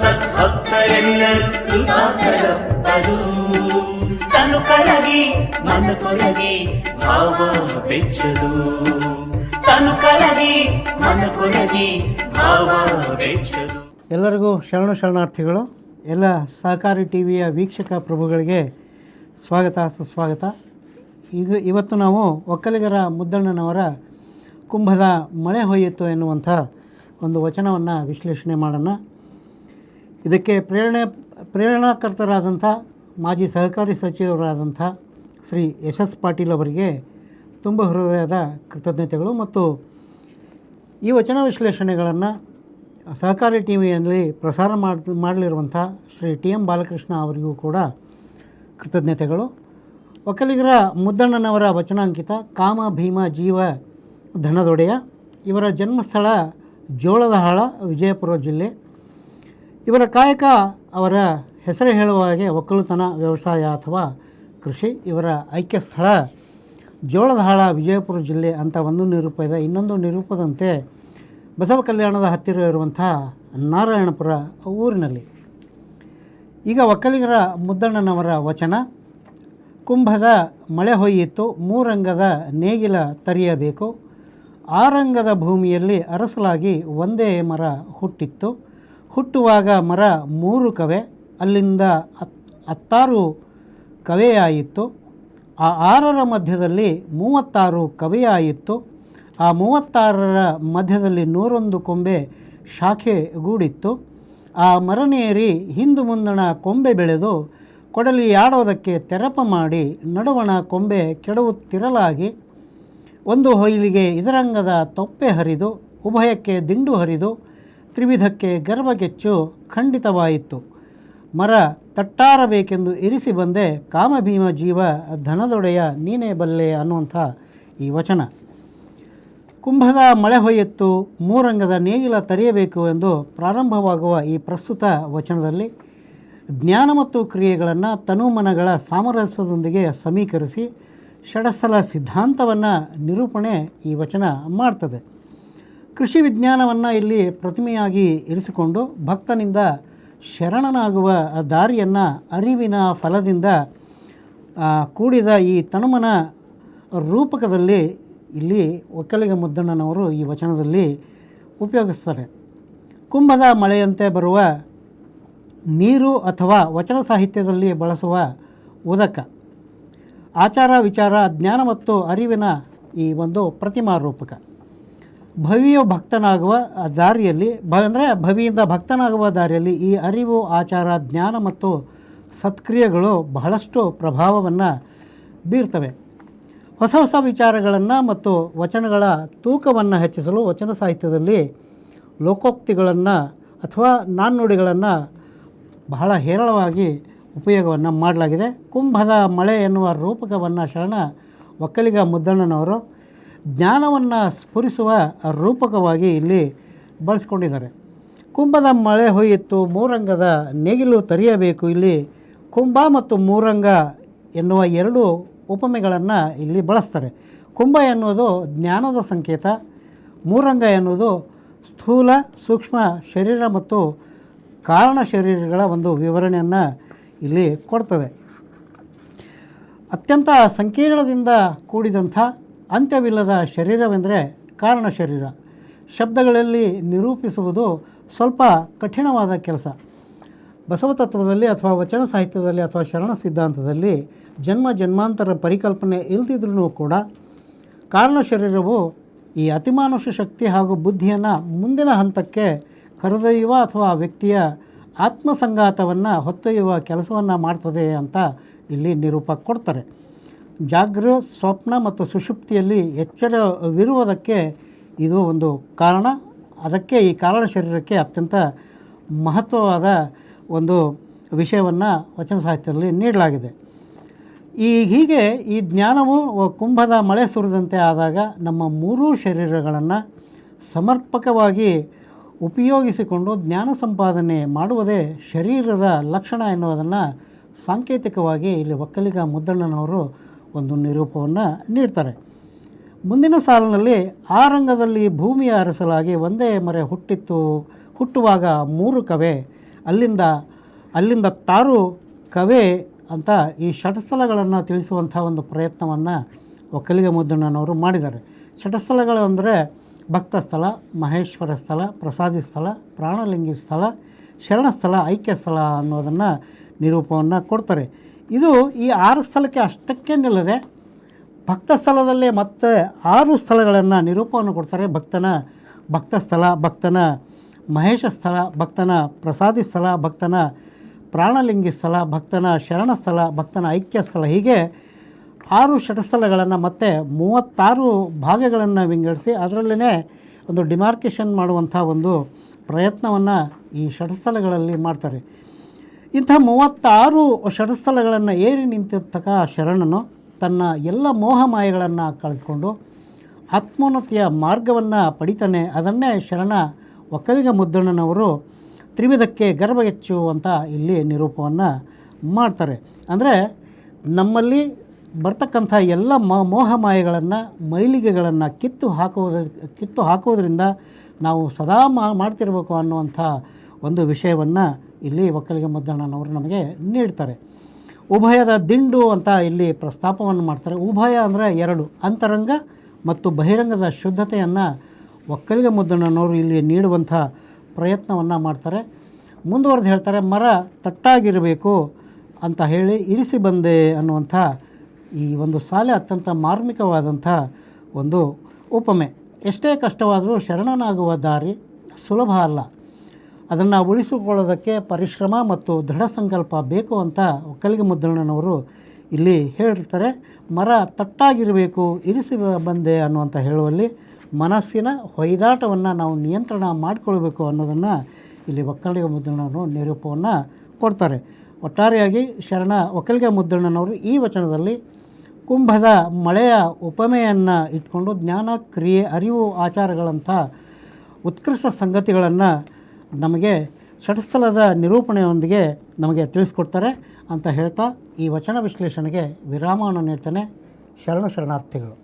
ಸದ್ಭಕ್ತರೆಲ್ಲರೂ ತನು ಕರಗಿ ಮನ ಭಾವ ಬೆಚ್ಚದು. ತನು ಕರಗಿ ಭಾವ ಬೆಚ್ಚದು. ಎಲ್ಲರಿಗೂ ಶರಣು ಶರಣಾರ್ಥಿಗಳು, ಎಲ್ಲ ಸಹಕಾರಿ ಟಿ ವಿಯ ವೀಕ್ಷಕ ಪ್ರಭುಗಳಿಗೆ ಸ್ವಾಗತ, ಸುಸ್ವಾಗತ. ಈಗ ಇವತ್ತು ನಾವು ಒಕ್ಕಲಿಗರ ಮುದ್ದಣ್ಣನವರ ಕುಂಭದ ಮಳೆ ಹೊಯ್ಯಿತು ಎನ್ನುವಂಥ ಒಂದು ವಚನವನ್ನು ವಿಶ್ಲೇಷಣೆ ಮಾಡೋಣ. ಇದಕ್ಕೆ ಪ್ರೇರಣೆ, ಪ್ರೇರಣಾಕರ್ತರಾದಂಥ ಮಾಜಿ ಸಹಕಾರಿ ಸಚಿವರಾದಂಥ ಶ್ರೀ ಯಶಸ್ ಪಾಟೀಲ್ ಅವರಿಗೆ ತುಂಬ ಹೃದಯದ ಕೃತಜ್ಞತೆಗಳು ಮತ್ತು ಈ ವಚನ ವಿಶ್ಲೇಷಣೆಗಳನ್ನು ಸಹಕಾರಿ ಟಿ ವಿಯಲ್ಲಿ ಪ್ರಸಾರ ಮಾಡಿ, ಮಾಡಲಿರುವಂಥ ಶ್ರೀ ಟಿ ಎಂ ಬಾಲಕೃಷ್ಣ ಅವರಿಗೂ ಕೂಡ ಕೃತಜ್ಞತೆಗಳು. ಒಕ್ಕಲಿಗರ ಮುದ್ದಣ್ಣನವರ ವಚನಾಂಕಿತ ಕಾಮ ಭೀಮ ಜೀವ ಧನದೊಡೆಯ ಇವರ ಜನ್ಮಸ್ಥಳ ಜೋಳದಹಾಳ ವಿಜಯಪುರ ಜಿಲ್ಲೆ ಇವರ ಕಾಯಕ ಅವರ ಹೆಸರು ಹೇಳುವ ಹಾಗೆ ಒಕ್ಕಲುತನ, ವ್ಯವಸಾಯ ಅಥವಾ ಕೃಷಿ. ಇವರ ಐಕ್ಯ ಸ್ಥಳ ಜೋಳದಹಾಳ, ವಿಜಯಪುರ ಜಿಲ್ಲೆ ಅಂತ ಒಂದು ನಿರೂಪ ಇದೆ. ಇನ್ನೊಂದು ನಿರೂಪದಂತೆ ಬಸವ ಕಲ್ಯಾಣದ ಹತ್ತಿರ ಇರುವಂಥ ನಾರಾಯಣಪುರ ಊರಿನಲ್ಲಿ. ಈಗ ಒಕ್ಕಲಿಗರ ಮುದ್ದಣ್ಣನವರ ವಚನ, ಕುಂಭದ ಮಳೆ ಹೊಯ್ಯಿತ್ತು, ಮೂರಂಗದ ನೇಗಿಲ ತರಿಯಬೇಕು, ಆರಂಗದ ಭೂಮಿಯಲ್ಲಿ ಅರಸಲಾಗಿ ಒಂದೇ ಮರ ಹುಟ್ಟಿತ್ತು ಹುಟ್ಟುವಾಗ ಮರ ಮೂರು ಕವೆ, ಅಲ್ಲಿಂದ ಹತ್, ಹತ್ತಾರು ಕವೆಯಾಯಿತು. ಆ ಆರರ ಮಧ್ಯದಲ್ಲಿ ಮೂವತ್ತಾರು ಕವೆಯಾಯಿತು. ಆ ಮೂವತ್ತಾರರ ಮಧ್ಯದಲ್ಲಿ ನೂರೊಂದು ಕೊಂಬೆ ಶಾಖೆ ಗೂಡಿತ್ತು. ಆ ಮರನೇರಿ ಹಿಂದು ಮುಂದಣ ಕೊಂಬೆ ಬೆಳೆದು ಕೊಡಲಿ ಆಡೋದಕ್ಕೆ ತೆರಪ ಮಾಡಿ ನಡುವಣ ಕೊಂಬೆ ಕೆಡವುತ್ತಿರಲಾಗಿ. ಒಂದು ಹೊಯ್ಲಿಗೆ ಇದರಂಗದ ತೊಪ್ಪೆ ಹರಿದು, ಉಭಯಕ್ಕೆ ದಿಂಡು ಹರಿದು ತ್ರಿವಿಧಕ್ಕೆ ಗರ್ಭಗೆಚ್ಚು ಖಂಡಿತವಾಯಿತು. ಮರ ತಟ್ಟಾರಬೇಕೆಂದು ಇರಿಸಿ ಬಂದೆ ಕಾಮಭೀಮ ಜೀವ ಧನದೊಡೆಯ ನೀನೇ ಬಲ್ಲೆ ಅನ್ನುವಂಥ ಈ ವಚನ. ಕುಂಭದ ಮಳೆ ಹೊಯ್ಯತ್ತು, ಮೂರಂಗದ ನೇಗಿಲ ತರೆಯಬೇಕು ಎಂದು ಪ್ರಾರಂಭವಾಗುವ ಈ ಪ್ರಸ್ತುತ ವಚನದಲ್ಲಿ ಜ್ಞಾನ ಮತ್ತು ಕ್ರಿಯೆಗಳನ್ನು ತನುಮನಗಳ ಸಾಮರಸ್ಯದೊಂದಿಗೆ ಸಮೀಕರಿಸಿ ಷಡಸ್ಥಲ ಸಿದ್ಧಾಂತವನ್ನು ನಿರೂಪಣೆ ಈ ವಚನ ಮಾಡ್ತದೆ. ಕೃಷಿ ವಿಜ್ಞಾನವನ್ನು ಇಲ್ಲಿ ಪ್ರತಿಮೆಯಾಗಿ ಇರಿಸಿಕೊಂಡು ಭಕ್ತನಿಂದ ಶರಣನಾಗುವ ದಾರಿಯನ್ನು ಅರಿವಿನ ಫಲದಿಂದ ಕೂಡಿದ ಈ ತನುಮನ ರೂಪಕದಲ್ಲಿ ಇಲ್ಲಿ ಒಕ್ಕಲಿಗ ಮುದ್ದಣ್ಣನವರು ಈ ವಚನದಲ್ಲಿ ಉಪಯೋಗಿಸ್ತಾರೆ. ಕುಂಭದ ಮಳೆಯಂತೆ ಬರುವ ನೀರು ಅಥವಾ ವಚನ ಸಾಹಿತ್ಯದಲ್ಲಿ ಬಳಸುವ ಉದಕ. ಆಚಾರ ವಿಚಾರ, ಜ್ಞಾನ ಮತ್ತು ಅರಿವಿನ ಈ ಒಂದು ಪ್ರತಿಮಾ ರೂಪಕ. ಭವಿಯ ಭಕ್ತನಾಗುವ ದಾರಿಯಲ್ಲಿ, ಭ ಅಂದರೆ ಭವಿಯಿಂದ ಭಕ್ತನಾಗುವ ದಾರಿಯಲ್ಲಿ ಈ ಅರಿವು, ಆಚಾರ, ಜ್ಞಾನ ಮತ್ತು ಸತ್ಕ್ರಿಯೆಗಳು ಬಹಳಷ್ಟು ಪ್ರಭಾವವನ್ನು ಬೀರ್ತವೆ. ಹೊಸ ಹೊಸ ವಿಚಾರಗಳನ್ನು ಮತ್ತು ವಚನಗಳ ತೂಕವನ್ನು ಹೆಚ್ಚಿಸಲು ವಚನ ಸಾಹಿತ್ಯದಲ್ಲಿ ಲೋಕೋಕ್ತಿಗಳನ್ನು ಅಥವಾ ನಾಣ್ಣುಡಿಗಳನ್ನು ಬಹಳ ಹೇರಳವಾಗಿ ಉಪಯೋಗವನ್ನು ಮಾಡಲಾಗಿದೆ. ಕುಂಭದ ಮಳೆ ಎನ್ನುವ ರೂಪಕವನ್ನು ಶರಣ ಒಕ್ಕಲಿಗ ಮುದ್ದಣ್ಣನವರು ಜ್ಞಾನವನ್ನು ಸ್ಫುರಿಸುವ ರೂಪಕವಾಗಿ ಇಲ್ಲಿ ಬಳಸ್ಕೊಂಡಿದ್ದಾರೆ. ಕುಂಭದ ಮಳೆ ಹೊಯ್ಯಿತ್ತು, ಮೂರಂಗದ ನೇಗಿಲು ತರಿಯಬೇಕು. ಇಲ್ಲಿ ಕುಂಭ ಮತ್ತು ಮೂರಂಗ ಎನ್ನುವ ಎರಡು ಉಪಮೆಗಳನ್ನು ಇಲ್ಲಿ ಬಳಸ್ತಾರೆ. ಕುಂಭ ಎನ್ನುವುದು ಜ್ಞಾನದ ಸಂಕೇತ, ಮೂರಂಗ ಎನ್ನುವುದು ಸ್ಥೂಲ, ಸೂಕ್ಷ್ಮ ಶರೀರ ಮತ್ತು ಕಾರಣ ಶರೀರಗಳ ಒಂದು ವಿವರಣೆಯನ್ನು ಇಲ್ಲಿ ಕೊಡ್ತದೆ. ಅತ್ಯಂತ ಸಂಕೀರ್ಣದಿಂದ ಕೂಡಿದಂಥ ಅಂತ್ಯವಿಲ್ಲದ ಶರೀರವೆಂದರೆ ಕಾರಣ ಶರೀರ. ಶಬ್ದಗಳಲ್ಲಿ ನಿರೂಪಿಸುವುದು ಸ್ವಲ್ಪ ಕಠಿಣವಾದ ಕೆಲಸ. ಬಸವ ತತ್ವದಲ್ಲಿ ಅಥವಾ ವಚನ ಸಾಹಿತ್ಯದಲ್ಲಿ ಅಥವಾ ಶರಣ ಸಿದ್ಧಾಂತದಲ್ಲಿ ಜನ್ಮ ಜನ್ಮಾಂತರ ಪರಿಕಲ್ಪನೆ ಇಲ್ದಿದ್ರೂ ಕೂಡ ಕಾರಣ ಶರೀರವು ಈ ಅತಿಮಾನುಷ ಶಕ್ತಿ ಹಾಗೂ ಬುದ್ಧಿಯನ್ನು ಮುಂದಿನ ಹಂತಕ್ಕೆ ಕರೆದೊಯ್ಯುವ ಅಥವಾ ವ್ಯಕ್ತಿಯ ಆತ್ಮಸಂಘಾತವನ್ನು ಹೊತ್ತೊಯ್ಯುವ ಕೆಲಸವನ್ನು ಮಾಡ್ತದೆ ಅಂತ ಇಲ್ಲಿ ನಿರೂಪ ಕೊಡ್ತಾರೆ. ಜಾಗೃ ಸ್ವಪ್ನ ಮತ್ತು ಸುಷುಪ್ತಿಯಲ್ಲಿ ಎಚ್ಚರವಿರುವುದಕ್ಕೆ ಇದು ಒಂದು ಕಾರಣ. ಅದಕ್ಕೆ ಈ ಕಾರಣ ಶರೀರಕ್ಕೆ ಅತ್ಯಂತ ಮಹತ್ವವಾದ ಒಂದು ವಿಷಯವನ್ನು ವಚನ ಸಾಹಿತ್ಯದಲ್ಲಿ ನೀಡಲಾಗಿದೆ. ಈ ಹೀಗೆ ಈ ಜ್ಞಾನವು ಕುಂಭದ ಮಳೆ ಸುರಿದಂತೆ ಆದಾಗ ನಮ್ಮ ಮೂರೂ ಶರೀರಗಳನ್ನು ಸಮರ್ಪಕವಾಗಿ ಉಪಯೋಗಿಸಿಕೊಂಡು ಜ್ಞಾನ ಸಂಪಾದನೆ ಮಾಡುವುದೇ ಶರೀರದ ಲಕ್ಷಣ ಎನ್ನುವುದನ್ನು ಸಾಂಕೇತಿಕವಾಗಿ ಇಲ್ಲಿ ಒಕ್ಕಲಿಗ ಮುದ್ದಣ್ಣನವರು ಒಂದು ನಿರೂಪವನ್ನು ನೀಡ್ತಾರೆ. ಮುಂದಿನ ಸಾಲಿನಲ್ಲಿ ಆ ರಂಗದಲ್ಲಿ ಭೂಮಿಯ ಅರಸಲಾಗಿ ಒಂದೇ ಮರೆ ಹುಟ್ಟಿತ್ತು, ಹುಟ್ಟುವಾಗ ಮೂರು ಕವೆ. ಅಲ್ಲಿಂದ ಅಲ್ಲಿಂದ ತಾರು ಕವೆ ಅಂತ ಈ ಷಟಸ್ಥಲಗಳನ್ನು ತಿಳಿಸುವಂಥ ಒಂದು ಪ್ರಯತ್ನವನ್ನು ಒಕ್ಕಲಿಗ ಮುದ್ದಣ್ಣನವರು ಮಾಡಿದ್ದಾರೆ. ಷಟಸ್ಥಲಗಳು ಅಂದರೆ ಭಕ್ತ ಸ್ಥಳ, ಮಹೇಶ್ವರ ಸ್ಥಳ, ಪ್ರಸಾದಿ ಸ್ಥಳ, ಪ್ರಾಣಲಿಂಗಿ ಸ್ಥಳ ಶರಣಸ್ಥಳ ಐಕ್ಯ ಸ್ಥಳ ಅನ್ನೋದನ್ನು ನಿರೂಪವನ್ನು ಕೊಡ್ತಾರೆ. ಇದು ಈ ಆರು ಸ್ಥಳಕ್ಕೆ ಅಷ್ಟಕ್ಕೆ ನಿಲ್ಲದೆ ಭಕ್ತ ಸ್ಥಳದಲ್ಲೇ ಮತ್ತೆ ಆರು ಸ್ಥಳಗಳನ್ನು ನಿರೂಪವನ್ನು ಕೊಡ್ತಾರೆ. ಭಕ್ತನ ಭಕ್ತ ಸ್ಥಳ, ಭಕ್ತನ ಮಹೇಶ ಸ್ಥಳ, ಭಕ್ತನ ಪ್ರಸಾದಿ ಸ್ಥಳ, ಭಕ್ತನ ಪ್ರಾಣಲಿಂಗಿ ಸ್ಥಳ, ಭಕ್ತನ ಶರಣ ಸ್ಥಳ, ಭಕ್ತನ ಐಕ್ಯ ಸ್ಥಳ. ಹೀಗೆ ಆರು ಷಟಸ್ಥಳಗಳನ್ನು ಮತ್ತು ಮೂವತ್ತಾರು ಭಾಗಗಳನ್ನು ವಿಂಗಡಿಸಿ ಅದರಲ್ಲೇ ಒಂದು ಡಿಮಾರ್ಕೇಷನ್ ಮಾಡುವಂಥ ಒಂದು ಪ್ರಯತ್ನವನ್ನು ಈ ಷಟಸ್ಥಳಗಳಲ್ಲಿ ಮಾಡ್ತಾರೆ. ಇಂಥ ಮೂವತ್ತಾರು ಷಟಸ್ಥಳಗಳನ್ನು ಏರಿ ನಿಂತಿರ್ತಕ್ಕ ಶರಣನು ತನ್ನ ಎಲ್ಲ ಮೋಹಮಾಯಗಳನ್ನು ಕಳೆದುಕೊಂಡು ಆತ್ಮೋನ್ನತಿಯ ಮಾರ್ಗವನ್ನು ಪಡಿತಾನೆ. ಅದನ್ನೇ ಶರಣ ಒಕ್ಕಲಿಗ ಮುದ್ದಣ್ಣನವರು ತ್ರಿವಿಧಕ್ಕೆ ಗರ್ಭ ಹೆಚ್ಚು ಅಂತ ಇಲ್ಲಿ ನಿರೂಪವನ್ನು ಮಾಡ್ತಾರೆ. ಅಂದರೆ ನಮ್ಮಲ್ಲಿ ಬರ್ತಕ್ಕಂಥ ಎಲ್ಲ ಮ, ಮೋಹಮಾಯಗಳನ್ನು, ಮೈಲಿಗೆಗಳನ್ನು ಕಿತ್ತು ಹಾಕುವುದ, ಕಿತ್ತು ಹಾಕುವುದರಿಂದ ನಾವು ಸದಾ ಮಾಡ್ತಿರ್ಬೇಕು ಅನ್ನುವಂಥ ಒಂದು ವಿಷಯವನ್ನು ಇಲ್ಲಿ ಒಕ್ಕಲಿಗ ಮುದ್ದಣ್ಣನವರು ನಮಗೆ ನೀಡ್ತಾರೆ. ಉಭಯದ ದಿಂಡು ಅಂತ ಇಲ್ಲಿ ಪ್ರಸ್ತಾಪವನ್ನು ಮಾಡ್ತಾರೆ. ಉಭಯ ಅಂದರೆ ಎರಡು, ಅಂತರಂಗ ಮತ್ತು ಬಹಿರಂಗದ ಶುದ್ಧತೆಯನ್ನು ಒಕ್ಕಲಿಗ ಮುದ್ದಣ್ಣನವರು ಇಲ್ಲಿ ನೀಡುವಂಥ ಪ್ರಯತ್ನವನ್ನು ಮಾಡ್ತಾರೆ. ಮುಂದುವರೆದು ಹೇಳ್ತಾರೆ, ಮರ ತಟ್ಟಾಗಿರಬೇಕು ಅಂತ ಹೇಳಿ ಇರಿಸಿ ಬಂದೆ ಅನ್ನುವಂಥ ಈ ಒಂದು ಸಾಲೆ ಅತ್ಯಂತ ಮಾರ್ಮಿಕವಾದಂಥ ಒಂದು ಉಪಮೆ. ಎಷ್ಟೇ ಕಷ್ಟವಾದರೂ ಶರಣನಾಗುವ ದಾರಿ ಸುಲಭ ಅಲ್ಲ. ಅದನ್ನು ಉಳಿಸಿಕೊಳ್ಳೋದಕ್ಕೆ ಪರಿಶ್ರಮ ಮತ್ತು ದೃಢ ಸಂಕಲ್ಪ ಬೇಕು ಅಂತ ಒಕ್ಕಲಿಗ ಮುದ್ರಣ್ಣನವರು ಇಲ್ಲಿ ಹೇಳಿರ್ತಾರೆ. ಮರ ತಟ್ಟಾಗಿರಬೇಕು, ಇರಿಸಿ ಬಂದೆ ಅನ್ನುವಂಥ ಹೇಳುವಲ್ಲಿ ಮನಸ್ಸಿನ ಹೊಯ್ದಾಟವನ್ನು ನಾವು ನಿಯಂತ್ರಣ ಮಾಡಿಕೊಳ್ಬೇಕು ಅನ್ನೋದನ್ನು ಇಲ್ಲಿ ಒಕ್ಕಲಿಗ ಮುದ್ದಣ್ಣನವರು ನಿರೂಪವನ್ನು ಕೊಡ್ತಾರೆ. ಒಟ್ಟಾರೆಯಾಗಿ ಶರಣ ಒಕ್ಕಲಿಗ ಮುದ್ರಣ್ಣನವರು ಈ ವಚನದಲ್ಲಿ ಕುಂಭದ ಮಳೆಯ ಉಪಮೆಯನ್ನು ಇಟ್ಕೊಂಡು ಜ್ಞಾನ, ಕ್ರಿಯೆ, ಅರಿವು, ಆಚಾರಗಳಂಥ ಉತ್ಕೃಷ್ಟ ಸಂಗತಿಗಳನ್ನು ನಮಗೆ ಷಟಸ್ಥಲದ ನಿರೂಪಣೆಯೊಂದಿಗೆ ನಮಗೆ ತಿಳಿಸ್ಕೊಡ್ತಾರೆ ಅಂತ ಹೇಳ್ತಾ ಈ ವಚನ ವಿಶ್ಲೇಷಣೆಗೆ ವಿರಾಮವನ್ನು ನೀಡ್ತಾನೆ. ಶರಣ ಶರಣಾರ್ಥಿಗಳು.